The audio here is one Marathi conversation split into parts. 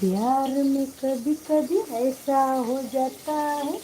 प्यार में कभी कभी ऐसा हो जाता है।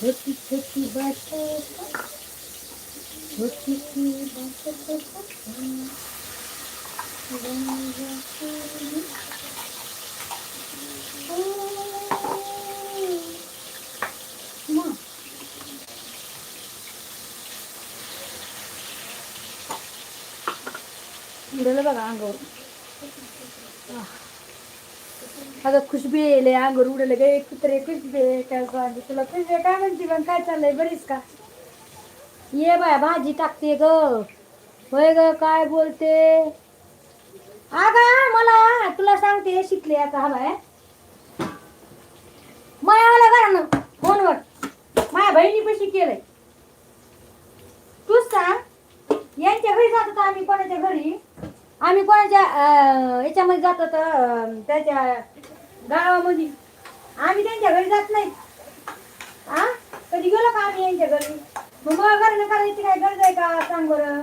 छोटी छोटी बातों छोटी सी बातों उडलं बघा अंगावर अगं खुशबी येईल अंगावर उडलं गे कुत्रे खुशबे काय सांगू तुला खुशबे काय म्हणते पण काय चाललंय बरीच का ये बाय भाजी टाकते ग होय ग काय बोलते अगा मला तुला सांगते शिकले आता हा बाय मायावाला करा ना फोनवर माझ्या बहिणी पशी केलंय तूच सांग यांच्या घरी जात होतो आम्ही कोणाच्या घरी आम्ही कोणाच्या अं, याच्यामध्ये जात तर अं, त्याच्या गावामध्ये. आम्ही त्यांच्या घरी जात नाही. आ? कधी गेलो का आम्ही यांच्या घरी? मग मग घरी करायची काय गरज आहे का? सांग बरं.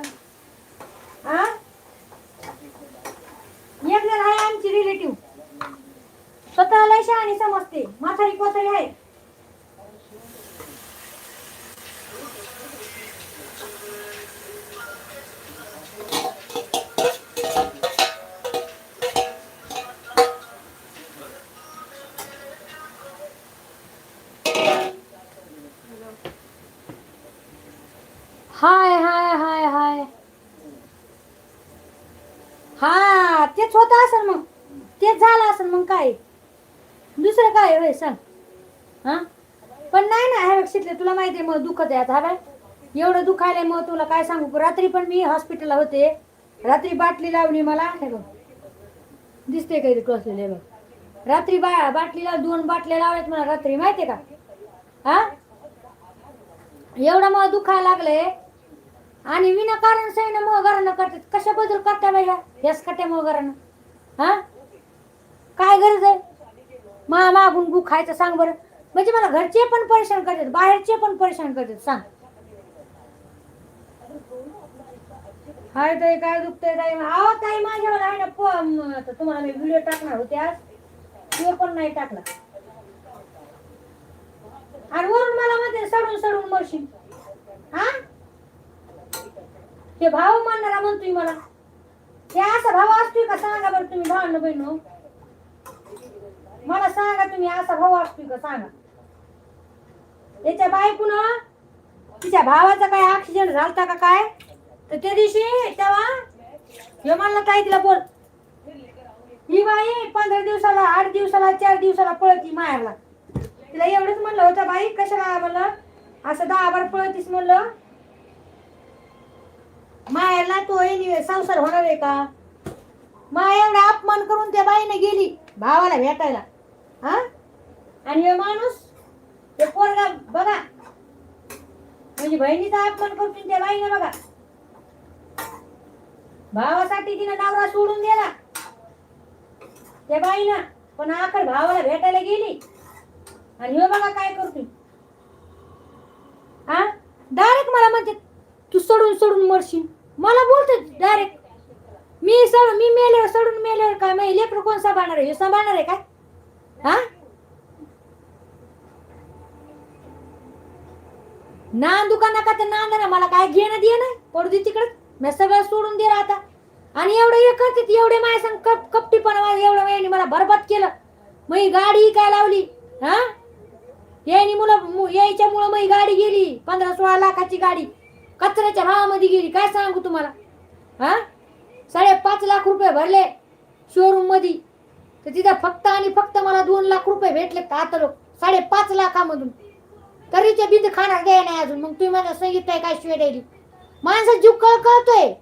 आ? एक जण आहे आमची रिलेटिव्ह स्वतःला शहाणी समजते. म्हातारी कोतारी आहे. तेच होत असेल मग. तेच झालं असेल मग काय? दुसरं काय होय सांग. हा? पण नाही ना ह्या शिकले तुला माहिती आहे मग दुखत आहे आता हा एवढं दुखायलंय मग तुला काय सांगू? रात्री पण मी हॉस्पिटलला होते. रात्री बाटली लावली मला. हे बघ. दिसते काही कसलेले बघ. रात्री बा बाटलीला दोन बाटल्या लावल्यात मला रात्री माहितीये का? हा? एवढं मग दुखायला लागले आणि विनाकारण सैन मग घरानं करतात. कशाबद्दल करता बाई ह्याच कट्या मग घरानं. हा? काय गरज आहे? मा मागून गु खायचं सांग बरं. म्हणजे मला घरचे पण परेशान करतात बाहेरचे पण परेशान करतात सांग. हाय ताई काय दुखतंय ताई? आहो ताई माझ्यावर आहे ना प- आता तुम्हाला मी व्हिडिओ टाकणार होते आज. तो पण नाही टाकला आणि वरून मला म्हणते सडून सडून मरशील. हा? हे भाव मानणारा म्हणतोय मला. हे असा भाव असतोय का सांगा बरं तुम्ही भावांना बहिण. मला सांगा तुम्ही असा भाऊ असतोय का सांगा. याच्या बायकून तिच्या भावाचा काय ऍक्सिडेंट झालता का काय? तर त्या दिवशी तेव्हा हे म्हणलं ताई तिला बोल. ही बाई पंधरा दिवसाला आठ दिवसाला चार दिवसाला पळती माहेरला. तिला एवढंच म्हणलं होतं बाई कशाला म्हणलं? असं दहा बार पळतीस म्हणलं? मायाला तो संसार होणार आहे का? माया एवढा अपमान करून त्या बाईने गेली भावाला भेटायला. हा? आणि हे माणूस ते पोरगा बघा. म्हणजे बहिणीचा अपमान करतो त्या बाईने बघा. भावासाठी तिने नवरा सोडून दिला. त्या बाईनं पण आखर भावाला भेटायला गेली. आणि हे बघा काय करतो हा? डायरेक्ट मला म्हणते तू सोडून सोडून मरशील. मला बोलते डायरेक्ट मी सड मी मेल्यावर सोडून मेल्यावर काय मग लेकर कोण सांभाळणार आहे? हे सांभाळणार आहे काय? हा? ना दुकाना का तर नांद ना मला काय घेणं दे ना पडू दे तिकडं. मी सगळं सोडून दे आता आणि एवढं हे करते एवढे माझ्या सांग कप कपटीपणा एवढं वेळाने मला बरबाद केलं. मग ही गाडी काय लावली? हा? यायनी मुलं यायच्यामुळं मग गाडी गेली. पंधरा सोळा लाखाची गाडी. कचऱ्याच्या भावामध्ये गेली काय सांगू तुम्हाला? हा? साडेपाच लाख रुपये भरले शोरूममध्ये तर तिथं फक्त आणि फक्त मला दोन लाख रुपये भेटले आता लोक साडेपाच लाखामधून. तरीच्या बिंद खाणार द्याय नाही अजून? मग तुम्ही मला सांगितलंय काय शिवाय द्यायली? माणसं जीव कळ कळतोय.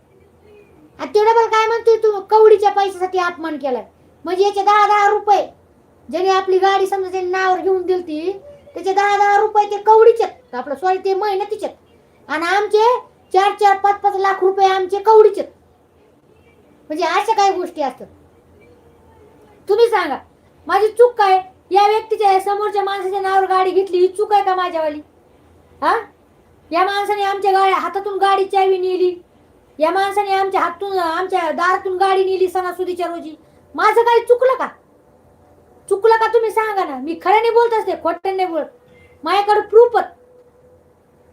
आणि तेवढं पण काय म्हणतोय तू? कवडीच्या पैशासाठी अपमान केलाय. म्हणजे याचे दहा दहा रुपये. ज्याने आपली गाडी समजा त्यांनी नावावर घेऊन दिलती त्याचे दहा दहा रुपये ते कवडीचे आपलं सॉरी ते मेहनतीचे आणि आमचे चार चार पाच पाच लाख रुपये आमचे कवडीचे म्हणजे अशा काही गोष्टी असतात. तुम्ही सांगा माझी चूक काय? या व्यक्तीच्या समोरच्या माणसाच्या नावावर गाडी घेतली ही चूक आहे का माझ्यावाली? हा? या माणसाने आमच्या गाडी हातातून गाडी चावी नेली. या माणसाने आमच्या हातून आमच्या दारातून गाडी नेली सणासुदीच्या रोजी. माझं काही चुकलं का? चुकलं का तुम्ही सांगा ना. मी खऱ्याने बोलत असते खोट्याने बोलत. माझ्याकडे प्रूफच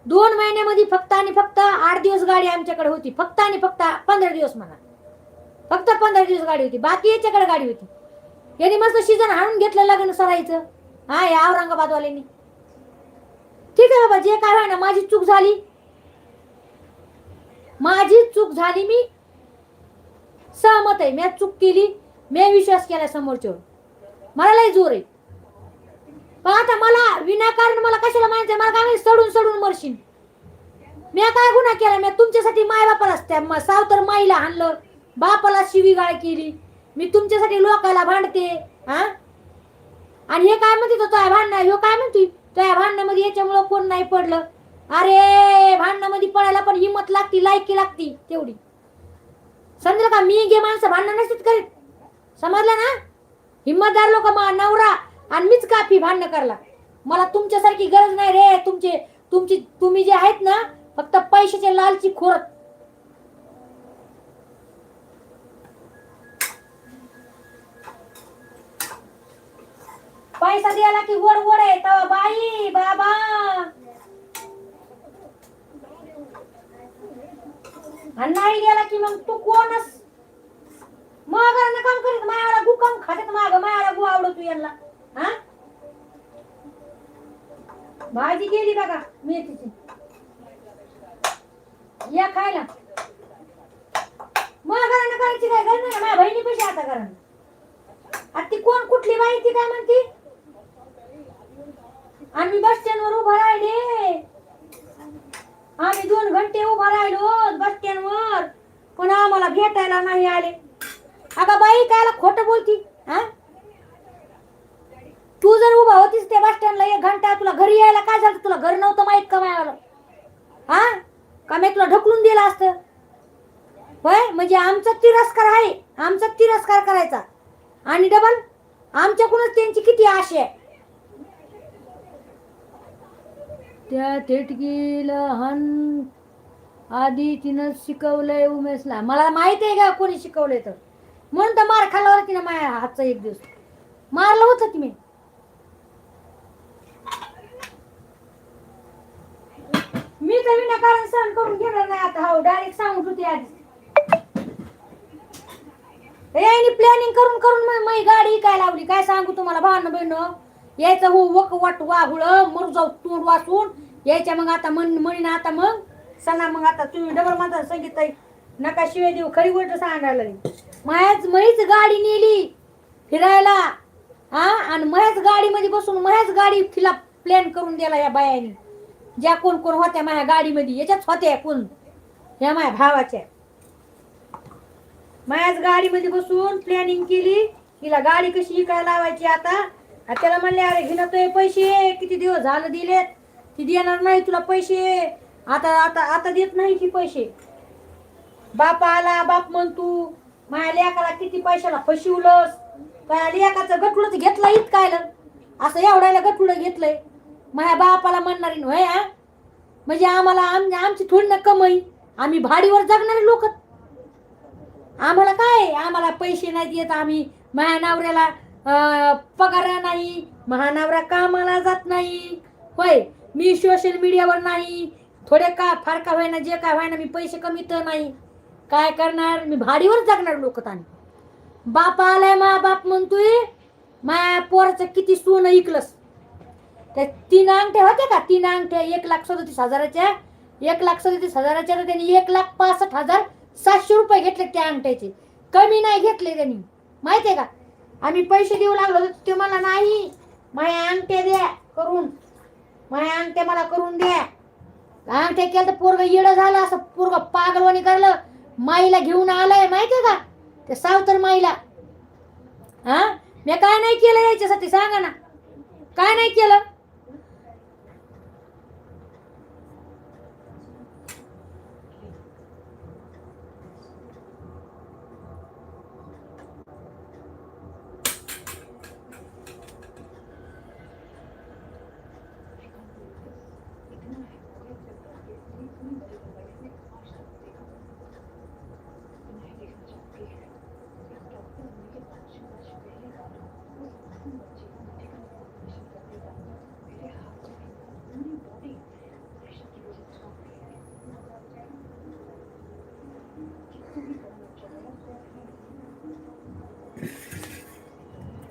दोन महिन्यामध्ये फक्त आणि फक्त आठ दिवस गाडी आमच्याकडे होती. फक्त आणि फक्त पंधरा दिवस म्हणा. फक्त पंधरा दिवस गाडी होती. बाकी याच्याकडे गाडी होती. यांनी मस्त सीझन हाणून घेतलं लग्न सरायचं. हा या औरंगाबादवाल्यांनी. ठीक आहे बाबा जे काय व्हाय ना माझी चूक झाली. माझी चूक झाली मी सहमत आहे. मी चूक केली. मी विश्वास केला समोरच्यावर. मला लय जोर आहे. विनाकारण मला कशाला माहिती मला काय माहिती? सडून सडून मरशील मी काय गुन्हा केला? मी तुमच्यासाठी माय बापाला त्या सावतर माईला आणलं बापाला शिवीगाळ केली. मी तुमच्यासाठी लोकाला भांडते. हा? आणि हे काय म्हणते तो? तुझ्या भांडण. ह्यो काय म्हणते त्या भांडणामध्ये याच्यामुळं कोण नाही पडलं. अरे भांडणामध्ये पडायला पण हिंमत लागती लायकी लागती तेवढी. समजलं का? मी गे माणसं भांडण नसतात करीत. समजलं ना? हिंमतदार लोक मा नवरा आणि मीच काफी भांडणं करला मला तुमच्यासारखी गरज नाही रे. तुमचे तुमची तुम्ही जे आहेत ना फक्त पैशाचे लालची खोरत पैसा द्यायला की वड वड आहे तवा बाई बाबा. आणि नाही गेला की मग तू कोणस? मग काम करीत मायाला गु काम खात्यात माग मायाला गु आवडतो यांना. हा? भाजी केली बघा मेथीची. या खायला. मग करायची काय गरज नाही माझ्या बहिणी पैसे आता करा आता ती कोण कुठली बाई ती काय म्हणती? आम्ही बस स्टँड वर उभा राहिले. आम्ही दोन घंटे उभा राहिलो बस स्टँड वर. पण आम्हाला भेटायला नाही आले. अगं बाई कायला खोटं बोलती हा? तू जर उभा होतीस त्या बस स्टँडला एक घंटा तुला घरी यायला काय झालं? तुला घर नव्हतं माहीत का मायाला हा? का मी तुला ढकलून दिलं असतं? होय? म्हणजे आमचा तिरस्कार आहे. आमचा तिरस्कार करायचा. आणि डबल आमच्याकडूनच त्यांची किती आशा आहे? त्या थेटकी लहान आधी तिनं शिकवलंय उमेशला. मला माहीत आहे का कोणी शिकवलंय तर? म्हणून तर मार खाल्ला तिनं माझ्या हातचा एक दिवस. मारलं होतं तुम्ही मी तर विनाकारण सहन करून घेणार नाही आता. हो डायरेक्ट सांगून होती आधी. यायनी प्लॅनिंग करून करून मग माझी गाडी काय लावली. काय सांगू तुम्हाला भावना बहिण? यायचं हो वक वाट वाहुळ मरू जाऊ तोंड वाचून. यायच्या मग आता मन म्हणीन आता मग. सांगा मग आता तुम्ही डबल माझा संगीत नका शिवाय देऊ खरी गोष्ट सांगायला लागली. माझ्याच महीच गाडी नेली फिरायला. हा आणि माझ्याच गाडीमध्ये बसून माझ्याच गाडी तिला प्लॅन करून दिला या बायानी. ज्या कोण कोण होत्या माझ्या गाडीमध्ये याच्याच होत्या कोण ह्या माझ्या भावाच्या. माझ्याच गाडीमध्ये बसून प्लॅनिंग केली. तिला गाडी कशी इकायला लावायची आता? त्याला म्हणले अरे घेणं तुझे पैसे किती दिवस झालं दिलेत? ती देणार नाही तुला पैसे. आता आता आता देत नाही की पैसे. बाप आला बाप म्हण तू माझ्या लेकाला किती पैशाला फसवलंस? काय लेकाचं गठुडच घेतलं इत कायलं असं एवढ्याला गठुडं घेतलंय. माझ्या बापाला म्हणणारी होय हा? म्हणजे आम्हाला आम आमची थोडी ना कमाई आम्ही भाडीवर जगणारे लोक. आम्हाला काय? आम्हाला पैसे नाही येत आम्ही. महानवऱ्याला नवऱ्याला पगार नाही महानवरा कामाला जात नाही. होय मी सोशल मीडियावर नाही. थोडे का फार का व्हायना जे काय व्हायना मी पैसे कमी तर नाही. काय करणार? मी भाडीवर जगणार लोक आणि बाप आलाय मा बाप म्हणतोय माया पोराचं किती सोनं इकलंस. त्या तीन अंगठ्या होत्या का? तीन अंगठ्या एक लाख सदतीस हजाराच्या एक लाख सदतीस हजाराच्या तर त्यांनी एक लाख पासष्ट हजार सातशे रुपये घेतले त्या अंगठ्याचे. कमी नाही घेतले त्यांनी. माहितीये का? आम्ही पैसे देऊ लागलो तर ते मला नाही. माझ्या अंगठ्या द्या करून. माझ्या अंगठ्या मला करून द्या. अंगठ्या केलं तर पोरग येडं झालं असं पोरग पागलवाणी करलं. माईला घेऊन आलाय माहितीये का? ते सावतर माईला. हा? मी काय नाही केलं याच्यासाठी? सांगा ना. काय नाही केलं?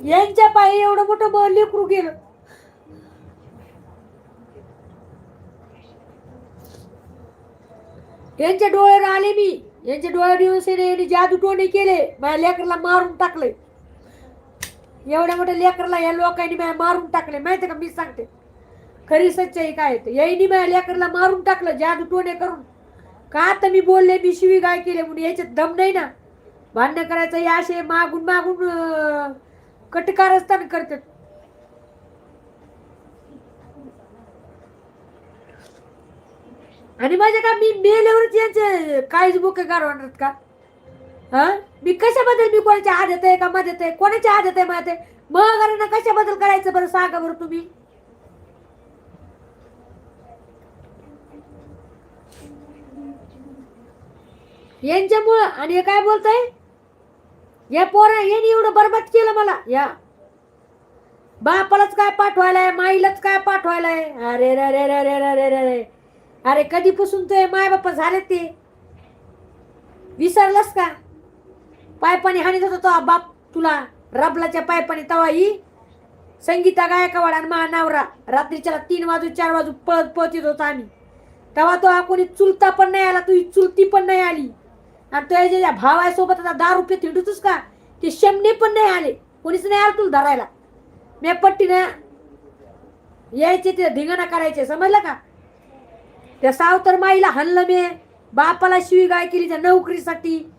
यांच्या पायी एवढं मोठं बळ लेकरू गेलं. यांच्या डोळ्यावर आले मी. यांच्या डोळ्यावर येऊन सेने यांनी जादू टोणे केले. माझ्या लेकरला मारून टाकले. एवढ्या मोठ्या लेकरला या लोकांनी माझ्या मारून टाकले. माहिती का? मी सांगते. खरी सच्चाई काय ते यांनी माझ्या लेकरला मारून टाकलं जादू टोणे करून. का आता मी बोलले मी शिवी काय केले म्हणून याच्यात दम नाही ना? भांडणं करायचं या असे मागून मागून कटकारस्थान करतात. आणि माझ्या का मी मेल्यावरच यांचे काहीच बुके गारवणार का? हा? मी कशाबद्दल मी कोणाच्या आदत आहे का मदत आहे कोणाच्या आदत आहे मदत आहे मग कशाबद्दल करायचं बरं सांगा बरं तुम्ही? यांच्यामुळं आणि हे काय बोलताय? या पोरा यांनी एवढं बरबाद केलं मला. या. बापालाच काय पाठवायलाय माईलाच काय पाठवायलाय? अरे रे रे रे रे रे रे रे अरे कधीपासून ते माय बाप्पा झाले ते? विसरलास का? पायपाणी हानीत होता तो बाप तुला रबलाच्या पायपाणी तवा ही. संगीता गायकवाड आणि महा नवरा रात्रीच्या तीन वाजू चार वाजू पळत पळत येत होता आम्ही. तेव्हा तो हा कोणी चुलता पण नाही आला तुझी चुलती पण नाही आली. आणि तुझ्या ज्या भावासोबत आता दहा रुपये थिंडूतच का? ते शमने पण नाही आले. कोणीच नाही आलं तुला धरायला. मी पट्टीनं यायचे ते धिंगाणा करायचे. समजलं का? त्या सावतर माईला हल्लं मी. बापाला शिवीगाळ केली त्या नोकरीसाठी.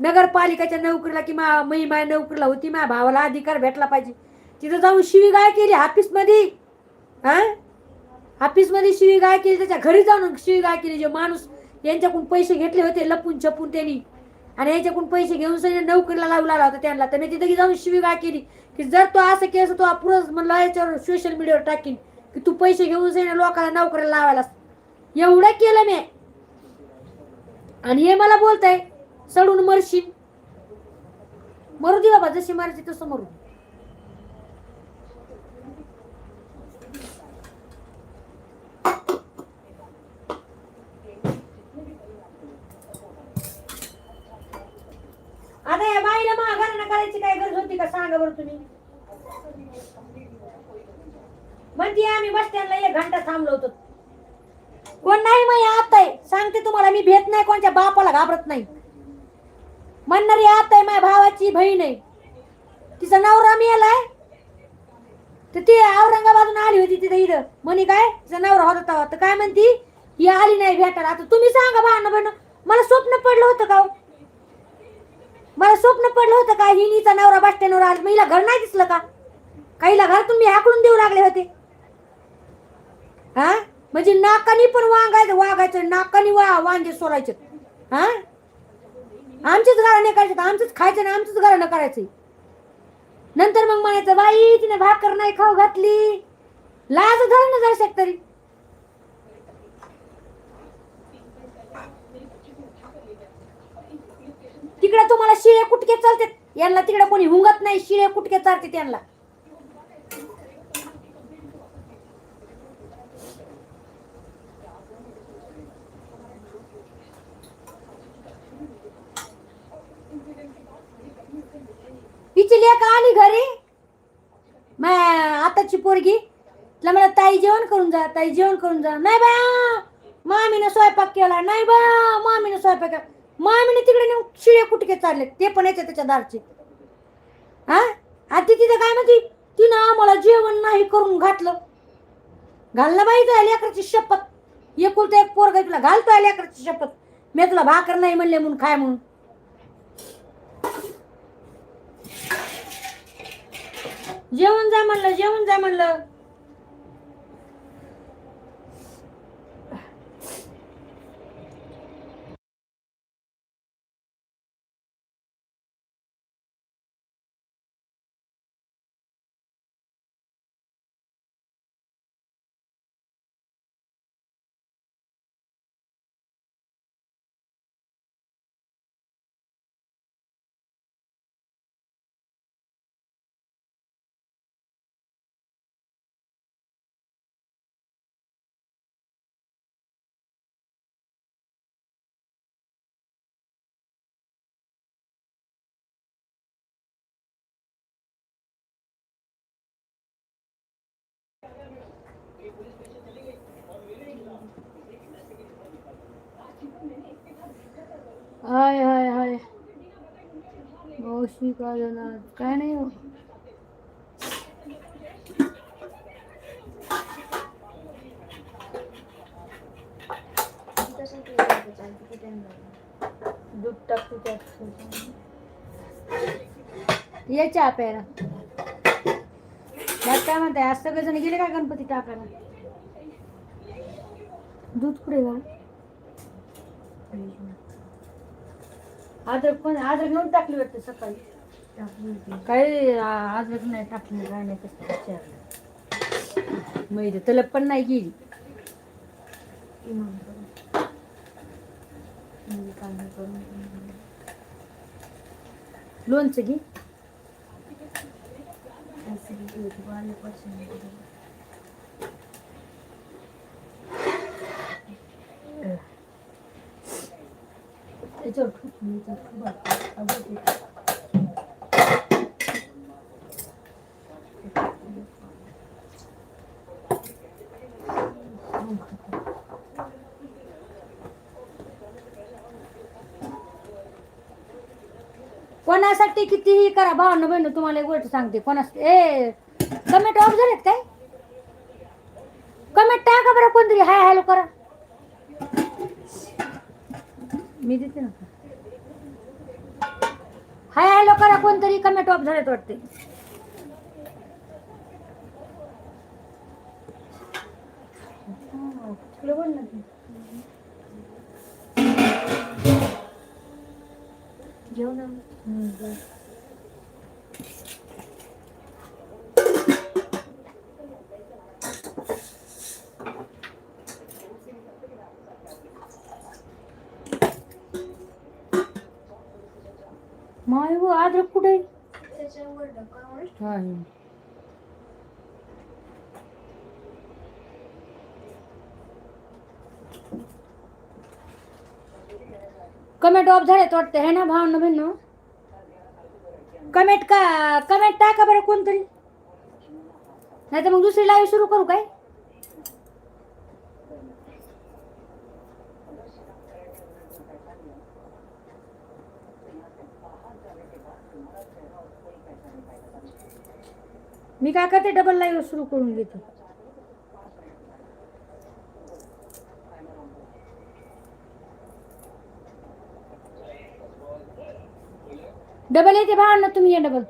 नगरपालिकेच्या नोकरीला की मा मी माझ्या नोकरीला होती माझ्या भावाला अधिकार भेटला पाहिजे. तिथं जाऊन शिवीगाय केली ऑफिसमध्ये. हा? ऑफिसमध्ये शिवीगाळ केली त्याच्या घरी जाऊन शिवीगाळ केली. जे माणूस यांच्याकडून पैसे घेतले होते लपून छपून त्यांनी. आणि याच्याकडून पैसे घेऊन सगळे नोकरीला लावला आला होता त्यांना. तर मी तिथे जाऊन शिवीगाळ केली. की जर तो असं केलं तो पुरं म्हणला याच्यावर सोशल मीडियावर टाकीन. की तू पैसे घेऊन सगळ्या लोकांना नोकरीला लावायला एवढं केलं मी. आणि हे मला बोलताय सडून मरशील. मरू दे बाबा जशी मारायची तसं मरू आता या बाईला करायची काय गरज होती का? सांगा बरं तुम्ही. म्हणते आम्ही बस स्टँडला एक घंटा थांबलो होतो. कोण नाही मग आत आहे सांगते तुम्हाला मी भेट नाही कोणत्या बापाला घाबरत नाही. म्हणणारी आत आहे माझ्या भावाची बहीण आहे. तिचा नवरा मिळालाय तर ती औरंगाबादून आली होती तिथं इथं. म्हणे काय? तिचा नवरा होता तेव्हा. तर काय म्हणती? ही आली नाही भेटायला. आता तुम्ही सांगा भांडण भांडण मला स्वप्न पडलं होतं का हो? मला स्वप्न पडलं होतं का? हिनीचा नवरा बस स्टँडवर आला मग हिला घर नाही दिसलं का? काहीला घर तुम्ही हाकडून देऊ लागले होते? हा? म्हणजे नाकानी पण वागायचं वागायचं नाकानी वा वांगे सोडायचे हा? आमचीच घराने नाही करायचं आमचंच खायचं ना आमचंच घरानं करायचं. नंतर मग म्हणायचं बाई तिने भाकर नाही खाऊ घातली. लाज धर ना जरा तरी तिकडे तुम्हाला शिळे कुटके चालतात. यांना तिकडे कोणी हुंगत नाही शिळे कुटके चालते त्यांना. तिची लेक आली घरी. मा आताची पोरगी. तिला मला ताई जेवण करून जा ताई जेवण करून जा. नाही बा मामीनं स्वयंपाक केला. नाही बा मामीनं स्वयंपाक केला. मामीने तिकडे नेऊन शिळे कुटके चालले. ते पण येते त्याच्या दारचे. हा? आधी तिथं काय म्हणते? तिनं आम्हाला जेवण नाही करून घातलं. घालणं बाई तुला लेकराची शपथ. एकुलता एक पोरग तुला घालतोय लेकराची शपथ. मी तुला भाकर नाही म्हणले म्हणून खाय म्हणून. जेवण जा म्हणलं जेवण जा म्हणलं. हाय हाय हाय. मावशी काय जाणार काय नाही हो. दूध टाकते त्यात. ये चहा प्यायला. त्यात काय म्हणताय आज सगळेजण गेले का गणपती टाकायला? दूध कुठे का अद्रक पण अद्रक नव्हतं टाकली वाटते सकाळी. काही आ- अद्रक नाही टाकली काय नाही. कसं विचारलं मैदा तलप पण नाही गेली. लोणचं घे. त्याच्यावर कोणासाठी कितीही करा भावना बहिण तुम्हाला एक गोष्ट सांगते. कोणासाठी ए कमेंट ऑफ झालेत काय? कमेंट टाका बरं कोणतरी. हाय हॅलो करा. मी देते ना हाय हॅलो करा कोणतरी कमेंट ऑफ झालेत वाटते बोल ना तू. जेवण हम्म, बरं. माय गो अद्रक कुठे आहे कमेंट ऑफ झालेत वाटते हे ना भावना बहिण? कमेंट का कमेंट टाका बरं कोणतरी. नाही तर मग दुसरी लाईव्ह सुरू करू काय? मी काय करते डबल लाईव्ह सुरू करून घेते. डबल येते भावांना तुम्ही या डबल.